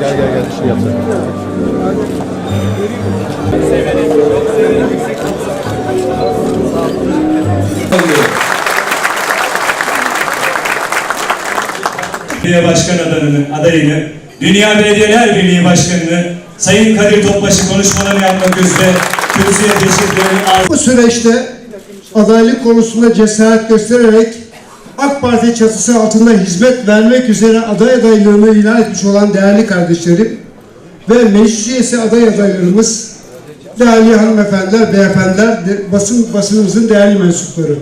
Gel gel gel şey yapacak. Belediye Başkan adayını, adayını, Dünya Belediyeler Birliği Başkanı'nı, Sayın Kadir Topbaşı konuşmalarını yapmak üzere kürsüye teşekkürlerimi Bu süreçte adaylık konusunda cesaret göstererek AK Parti çatısı altında hizmet vermek üzere aday adaylığını ilan etmiş olan değerli kardeşlerim ve meclis üyesi aday adaylarımız, değerli hanımefendiler, beyefendiler, basın basınımızın değerli mensupları.